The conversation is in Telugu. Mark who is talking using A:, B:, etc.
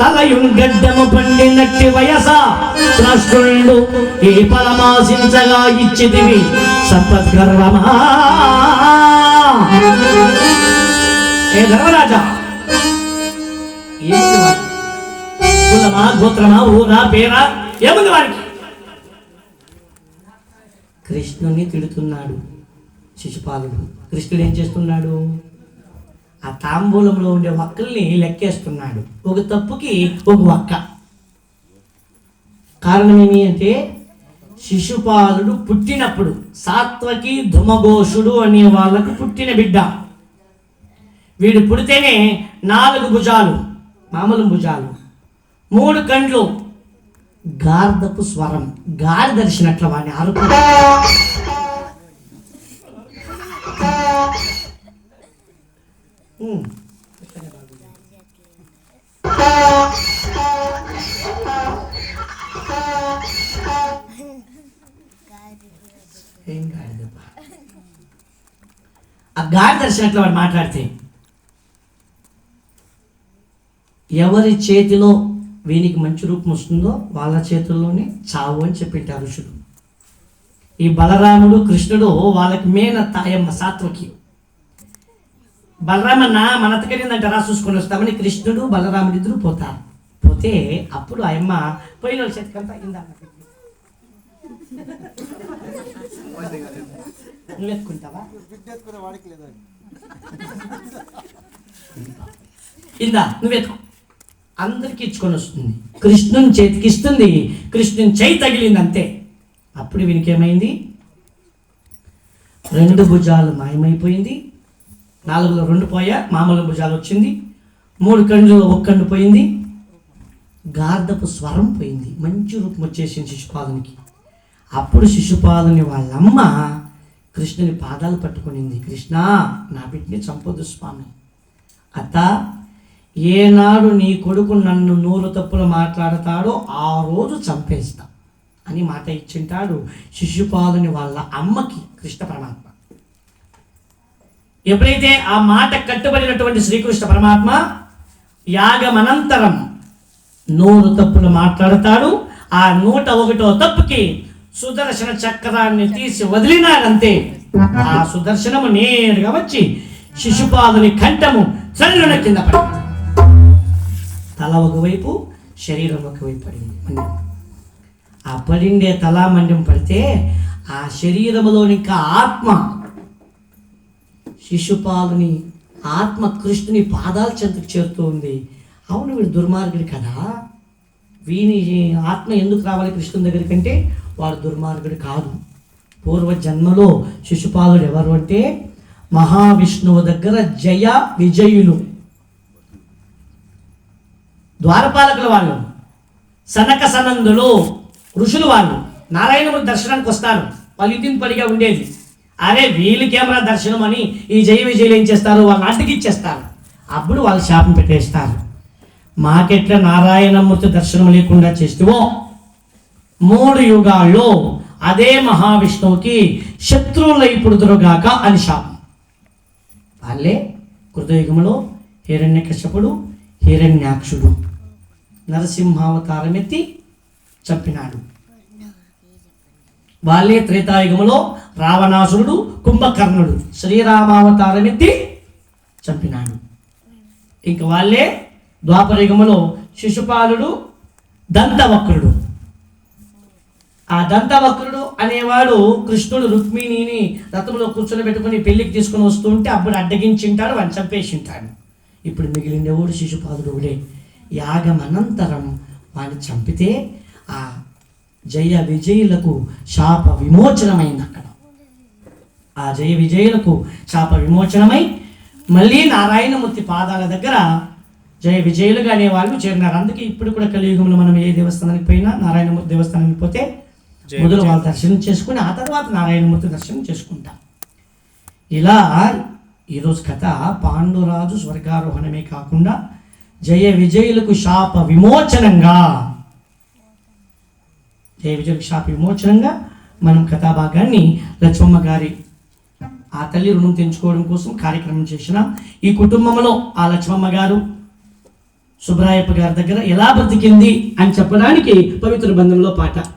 A: తలయుంగడ్డము పండినట్టి వయస. కృష్ణుండు ఈ పరమాశించగా ఇచ్చితివి సత్పద్గర్వమా ఏ ధర్మరాజా? కులమా గోత్రమా ఊరా పేరా? ఏముంది వారికి కృష్ణుని తిడుతున్నాడు శిశుపాలుడు. కృష్ణుడు ఏం చేస్తున్నాడు? ఆ తాంబూలంలో ఉండే వక్కల్ని లెక్కేస్తున్నాడు. ఒక తప్పుకి ఒక వక్క. కారణం ఏమి అంటే శిశుపాలుడు పుట్టినప్పుడు సాత్వకి ధుమఘోషుడు అనే వాళ్ళకు పుట్టిన బిడ్డ. వీడు పుడితేనే నాలుగు భుజాలు మామూలు భుజాలు. మూడు కండ్లు. గార్ధపు స్వరం గాలి దర్శనట్ల వాడిని అరుపు ఏం ఆ గాడి దర్శనట్లు వాడు మాట్లాడితే ఎవరి చేతిలో వీనికి మంచి రూపం వస్తుందో వాళ్ళ చేతుల్లోనే చావు అని చెప్పింటారు ఋషుడు ఈ బలరాముడు కృష్ణుడు వాళ్ళకి మేన తాయమ్మ సాత్వకి. బలరామన్న మన రా చూసుకొని వస్తామని కృష్ణుడు బలరాముడు ఇద్దరు పోతారు. పోతే అప్పుడు ఆ అమ్మ పోయిన చేతికంతా ఇందా నువ్వు ఎత్తుకుంటావా? ఇందా నువ్వెత్తుకో అందరికి ఇచ్చుకొని వస్తుంది. కృష్ణుని చేతికి ఇస్తుంది. కృష్ణుని చేయి తగిలింది అంతే. అప్పుడు వీనికేమైంది రెండు భుజాలు మాయమైపోయింది. నాలుగులో రెండు పోయా మామూలు భుజాలు వచ్చింది. మూడు కండ్లలో ఒక కండు పోయింది. గార్ధపు స్వరం పోయింది. మంచి రూపం వచ్చేసింది శిశుపాలునికి అప్పుడు శిశుపాలుని వాళ్ళమ్మ కృష్ణుని పాదాలు పట్టుకునింది. కృష్ణ నా బిడ్డని చంపొద్దు స్వామి. అత్త ఏనాడు నీ కొడుకు నన్ను నూరు తప్పులు మాట్లాడతాడో ఆ రోజు చంపేస్తా అని మాట ఇచ్చింటాడు శిశుపాలుని వాళ్ళ అమ్మకి కృష్ణ పరమాత్మ. ఎప్పుడైతే ఆ మాట కట్టుబడినటువంటి శ్రీకృష్ణ పరమాత్మ యాగమనంతరం నూరు తప్పులు మాట్లాడతాడు ఆ నూట ఒకటో తప్పుకి సుదర్శన చక్రాన్ని తీసి వదిలినాడంతే. ఆ సుదర్శనము నేరుగా వచ్చి శిశుపాదుని కంఠము చల్లున కింద పడింది. తల ఒకవైపు శరీరం ఒకవైపు పడింది. ఆ పడిండే తలా మండం పడితే ఆ శరీరములోని ఇంకా ఆత్మ శిశుపాలుని ఆత్మ కృష్ణుని పాదాల చెంతకు చేరుతూ ఉంది. అవును వీడు దుర్మార్గుడు కదా? వీని ఆత్మ ఎందుకు రావాలి కృష్ణుని దగ్గరికంటే వాడు దుర్మార్గుడు కాదు. పూర్వ జన్మలో శిశుపాలుడు ఎవరు అంటే? మహావిష్ణువు దగ్గర జయ విజయులు. ద్వారపాలకుల వాళ్ళు సనక సనందులు ఋషులు వాళ్ళు. నారాయణమూర్తి దర్శనానికి వస్తారు. వాళ్ళు ఇంటిని పడిగా ఉండేది. అరే వీళ్ళకేమరా దర్శనం అని ఈ జయ విజయలు ఏం చేస్తారు? వాళ్ళ నాటికి ఇచ్చేస్తారు. అప్పుడు వాళ్ళు శాపం పెట్టేస్తారు. మాకెట్లా నారాయణమూర్తి దర్శనం లేకుండా చేస్తువో మూడు యుగాల్లో అదే మహావిష్ణువుకి శత్రువులై పుడుదురుగాక అని శాపం వాళ్ళే కృతయుగములో హిరణ్యకశపుడు హిరణ్యాక్షుడు నరసింహావతారం ఎత్తి చంపినాడు. వాళ్ళే త్రేతాయుగములో రావణాసురుడు కుంభకర్ణుడు శ్రీరామావతారం ఎత్తి చంపినాడు. ఇంక వాళ్ళే ద్వాపరయుగములో శిశుపాలుడు దంతవక్రుడు. ఆ దంతవక్రుడు అనేవాడు కృష్ణుడు రుక్మిణిని రథంలో కూర్చొని పెట్టుకుని పెళ్ళికి తీసుకుని వస్తుంటే అప్పుడు అడ్డగించింటాడు వాడిని చంపేసింటాడు. ఇప్పుడు మిగిలినవాడు శిశుపాలుడు ఒకడే. యాగం అనంతరం వాడిని చంపితే ఆ జయ విజయులకు శాప విమోచనమైంది అక్కడ ఆ జయ విజయులకు శాప విమోచనమై మళ్ళీ నారాయణమూర్తి పాదాల దగ్గర జయ విజయులుగా అనే వాళ్ళు చేరినారు. అందుకే ఇప్పుడు కూడా కలియుగంలో మనం ఏ దేవస్థానానికి పోయినా నారాయణమూర్తి దేవస్థానానికి పోతే మొదలు వాళ్ళ దర్శనం చేసుకుని ఆ తర్వాత నారాయణమూర్తి దర్శనం చేసుకుంటాం. ఇలా ఈరోజు కథ పాండురాజు స్వర్గారోహణమే కాకుండా జయ విజయులకు శాప విమోచనంగా జయ శాప విమోచనంగా మనం కథాభాగాన్ని లక్ష్మమ్మ గారి ఆ తల్లి రుణం తెంచుకోవడం కోసం కార్యక్రమం చేసినాం ఈ కుటుంబంలో ఆ లక్ష్మమ్మ గారు సుబ్రాయప్ప గారి దగ్గర ఎలా బ్రతికింది అని చెప్పడానికి పవిత్ర బంధంలో పాట.